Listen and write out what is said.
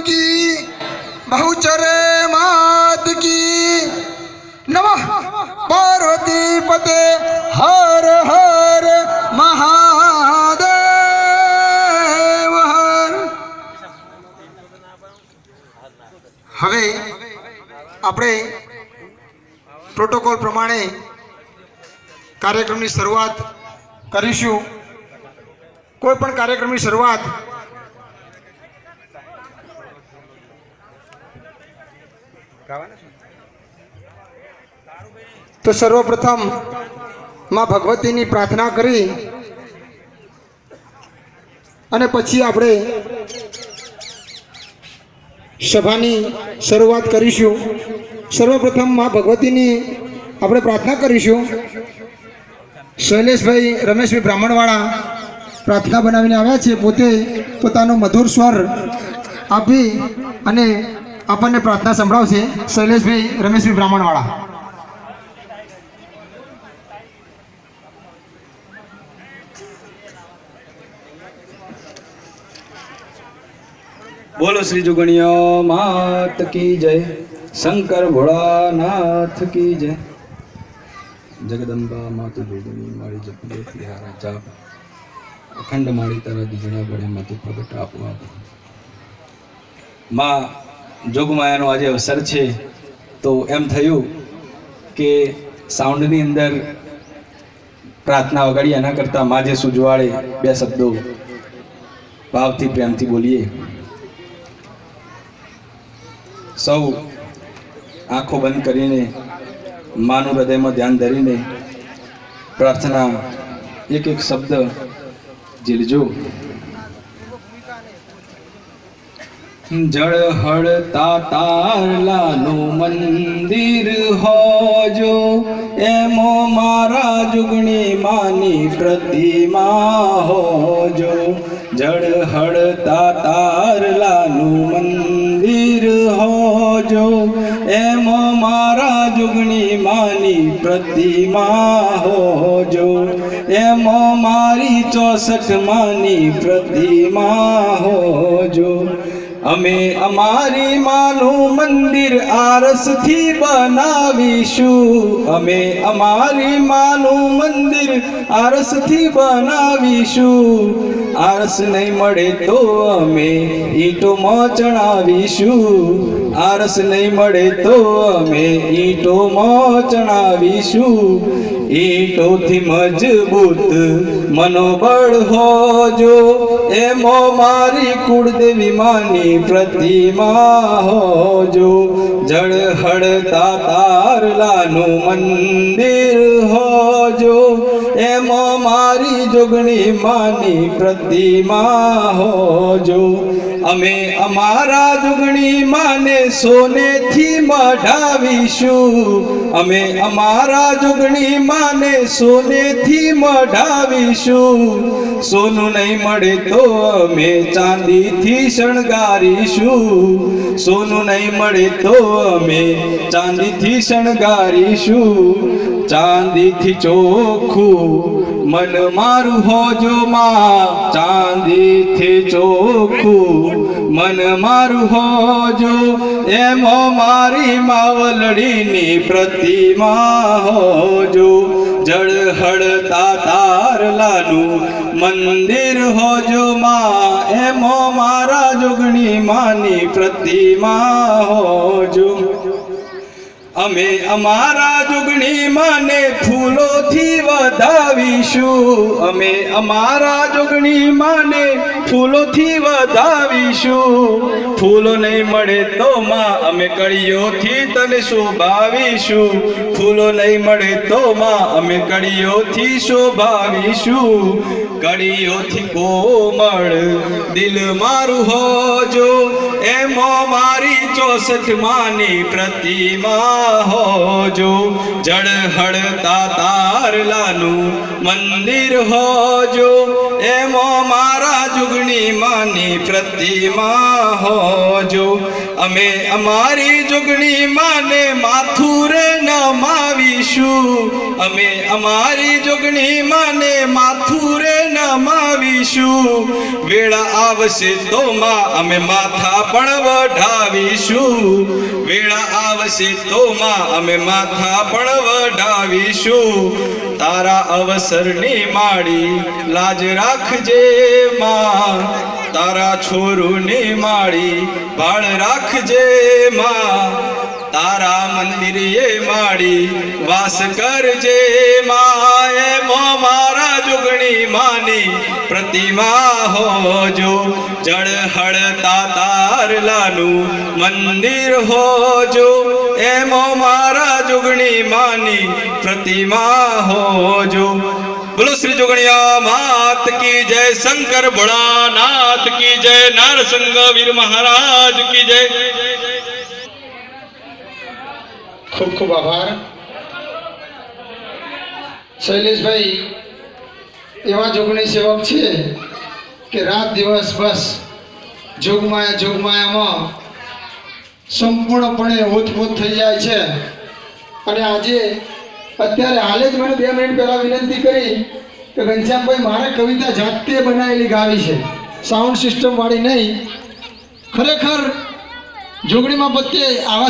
की बहुचरे मात की नमः पार्वती पते हर हर મહાદેવ હર હવે આપણે પ્રોટોકોલ પ્રમાણે કાર્યક્રમની શરૂઆત કરીશું કોઈ પણ કાર્યક્રમની શરૂઆત તો સર્વપ્રથમમાં ભગવતીની પ્રાર્થના કરી અને પછી આપણે સભાની શરૂઆત કરીશું. સર્વપ્રથમમાં ભગવતીની આપણે પ્રાર્થના કરીશું. શૈલેષભાઈ રમેશભાઈ બ્રાહ્મણવાળા પ્રાર્થના બનાવીને આવ્યા છે. પોતે પોતાનો મધુર સ્વર આપી અને આપણને પ્રાર્થના સંભળાવશે શૈલેષભાઈ રમેશભાઈ બ્રાહ્મણવાળા. બોલો શ્રી જુગણિયો માત કી જય, શંકર ભોળાનાથ કી જય. જગદંબા માતુ જોગણી મારી જપીએ તિહારા જાપ. અખંડ માળી તારા દીજણા બળે માતુ પ્રગટ આપો આપો. માં જોગમાયાનો આજે અવસર છે. તો એમ થયું કે સાઉન્ડની અંદર પ્રાર્થના વગાડી એના કરતાં માજે સુજવાળે બે શબ્દો ભાવથી પ્રેમથી બોલીએ. સૌ આંખો બંધ કરીને, માનું હૃદયમાં ધ્યાન ધરીને પ્રાર્થના એક એક શબ્દ ઝીલજો. જળ હળતા તારલાનું મંદિર હોજો. એમો મારા જુગણી માની પ્રતિમા હોજો. જળ હળતા તારલાનું મંદિર હોજો. એમો મારા જુગણી માની પ્રતિમા હોજો. એમો મારી ચોસઠ માની પ્રતિમા હોજો. અમે અમારી માનું મંદિર આરસથી બનાવીશું. અમે અમારી માનું મંદિર આરસથી બનાવીશું. આરસ નહીં મળે તો અમે ઈંટોમાં ચણાવીશું. આરસ નહીં મળે તો અમે ઈંટોમાં ચણાવીશું. ઈંટોથી મજબૂત મનોબળ હોજો. એમો મારી કુળદેવી માની પ્રતિમા હોજો. જળ હળતા તારલાનું મંદિર હોજો. એમો મારી જોગણી માની પ્રતિમા હોજો. અમે અમારા જોગણી માને સોનેથી મઢાવીશું. અમે અમારા જોગણી માને સોનેથી મઢાવીશું. સોનું નહીં મળે તો અમે ચાંદીથી શણગારીશું. સોનું નહીં મળે તો અમે ચાંદીથી શણગારીશું. ચાંદીથી ચોખ્ખું મન મારું હોજો માં. ચાંદીથી ચોખ્ખું મન મારું હોજો. એમો મારી માવલડીની પ્રતિમા હોજો. જળ હળતા તારલાનું મંદિર હોજો માં. એમો મારા જોગણી માની પ્રતિમા હોજો. અમે અમારા જુગણી માને ફૂલોથી વધાવીશું. અમે અમારા જુગણી માને ફૂલોથી વધાવીશું. ફૂલો નહીં મળે તો માં અમે કળીઓથી તને શોભાવીશું. ફૂલો નહીં મળે તો માં અમે કળીઓથી શોભાવીશું. કળીઓથી કોમળ દિલ મારું હોજો. એમો મારી ચોસઠ માની પ્રતિમા. હોજો, જળ હળતા તારલાનું મંદિર હોજો. એમો મારા જુગણી માની પ્રતિમા હોજો. અમે અમારી જુગણી માને માથુર નમાવીશું અમે અમારી જોગણી માને માથું રે વેળા આવશે તો માં અમે માથા પણ વઢાવીશું. વેળા આવશે તો માં અમે માથા પણ વઢાવીશું. તારા અવસરની માળી લાજ રાખજે માં. તારા છોરુની માળી ભાળ રાખજે માં. તારા મંદિરે માડી વાસ કરજે માએ મો મારા જુગણી માની પ્રતિમા હોજો જળ હળતા તારલાનું મંદિર હોજો એમો મારા જુગણી માની પ્રતિમા હોજો. બોલો શ્રી જોગણિયા માત કી જય શંકર ભોળાનાથ કી જય નારસંગ વીર મહારાજ કી જય. ખૂબ ખૂબ આભાર. શૈલેષભાઈ, એવા જોગની સેવક છે કે રાત દિવસ બસ જોગમાયા જોગમાયામાં સંપૂર્ણપણે ઓતપોત થઈ જાય છે. અને આજે અત્યારે હાલે જ મને બે મિનિટ પહેલાં વિનંતી કરી કે ઘનશ્યામભાઈ, મારે કવિતા જાતે બનાવેલી ગાવી છે. સાઉન્ડ સિસ્ટમ વાળી નહીં. ખરેખર જોગણીમાં પ્રત્યે આવા